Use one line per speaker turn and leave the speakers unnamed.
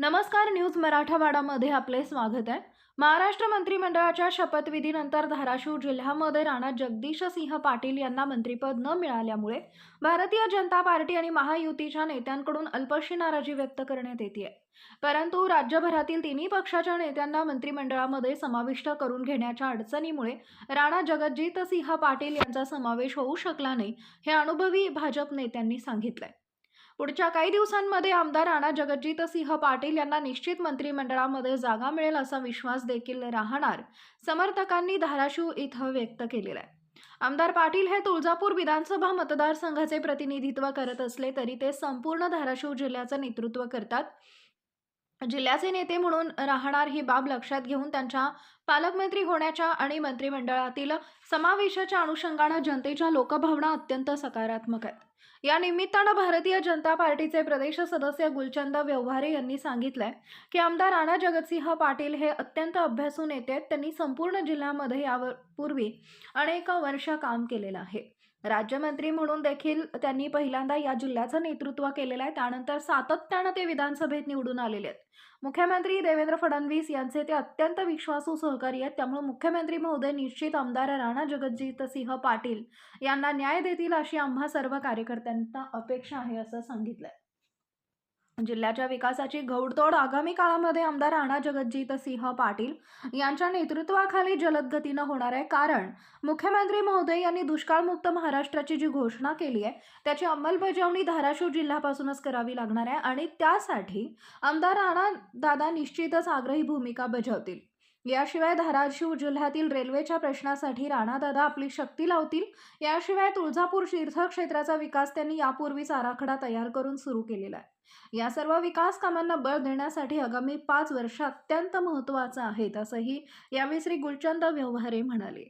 नमस्कार न्यूज मराठावाडामध्ये आपले स्वागत आहे. महाराष्ट्र मंत्रिमंडळाच्या शपथविधीनंतर धाराशिव जिल्ह्यामध्ये राणा जगदीश सिंह पाटील यांना मंत्रिपद न मिळाल्यामुळे भारतीय जनता पार्टी आणि महायुतीच्या नेत्यांकडून अल्पशी नाराजी व्यक्त करण्यात येते परंतु राज्यभरातील तिन्ही पक्षाच्या नेत्यांना मंत्रिमंडळामध्ये समाविष्ट करून घेण्याच्या अडचणीमुळे राणा जगज्जीत सिंह पाटील यांचा समावेश होऊ शकला नाही हे अनुभवी भाजप नेत्यांनी सांगितलंय. पुढच्या काही दिवसांमध्ये आमदार राणा जगजित सिंह पाटील यांना निश्चित मंत्रिमंडळामध्ये जागा मिळेल असा विश्वास देखील राहणार समर्थकांनी धाराशिव इथं व्यक्त केलेला आहे. आमदार पाटील हे तुळजापूर विधानसभा मतदारसंघाचे प्रतिनिधित्व करत असले तरी ते संपूर्ण धाराशिव जिल्ह्याचं नेतृत्व करतात. जिल्ह्याचे नेते म्हणून राहणार ही बाब लक्षात घेऊन त्यांच्या पालकमंत्री होण्याच्या आणि मंत्रिमंडळातील समावेशाच्या अनुषंगानं जनतेच्या लोकभावना अत्यंत सकारात्मक आहेत. या निमित्तानं भारतीय जनता पार्टीचे प्रदेश सदस्य गुलचंद व्यवहारे यांनी सांगितलंय की आमदार राणा जगतसिंह पाटील हे अत्यंत अभ्यासू नेते आहेत. त्यांनी संपूर्ण जिल्ह्यामध्ये यापूर्वी अनेक वर्ष काम केलेलं आहे. राज्यमंत्री म्हणून देखील त्यांनी पहिल्यांदा या जिल्ह्याचं नेतृत्व केलेलं आहे. त्यानंतर सातत्यानं ते विधानसभेत निवडून आलेले आहेत. मुख्यमंत्री देवेंद्र फडणवीस यांचे ते अत्यंत विश्वासू सहकारी आहेत. त्यामुळे मुख्यमंत्री महोदय निश्चित आमदार राणा जगज्जीत सिंह पाटील यांना न्याय देतील अशी आम्हा सर्व कार्यकर्त्यांना अपेक्षा आहे असं सांगितलंय. जिल्ह्याच्या विकासाची घौडतोड आगामी काळामध्ये आमदार राणा जगज्जीत सिंह पाटील यांच्या नेतृत्वाखाली जलद गतीनं होणार आहे. कारण मुख्यमंत्री महोदय यांनी दुष्काळमुक्त महाराष्ट्राची जी घोषणा केली आहे त्याची अंमलबजावणी धाराशिव जिल्ह्यापासूनच करावी लागणार आहे आणि त्यासाठी आमदार राणा दादा निश्चितच आग्रही भूमिका बजावतील. याशिवाय धाराशिव जिल्ह्यातील रेल्वेच्या प्रश्नासाठी राणादादा आपली शक्ती लावतील. याशिवाय तुळजापूर तीर्थक्षेत्राचा विकास त्यांनी यापूर्वीच आराखडा तयार करून सुरू केलेला आहे. या सर्व विकास कामांना बळ देण्यासाठी आगामी पाच वर्ष अत्यंत महत्त्वाचं आहेत असंही यावेळी श्री गुलचंद व्यवहारे म्हणाले.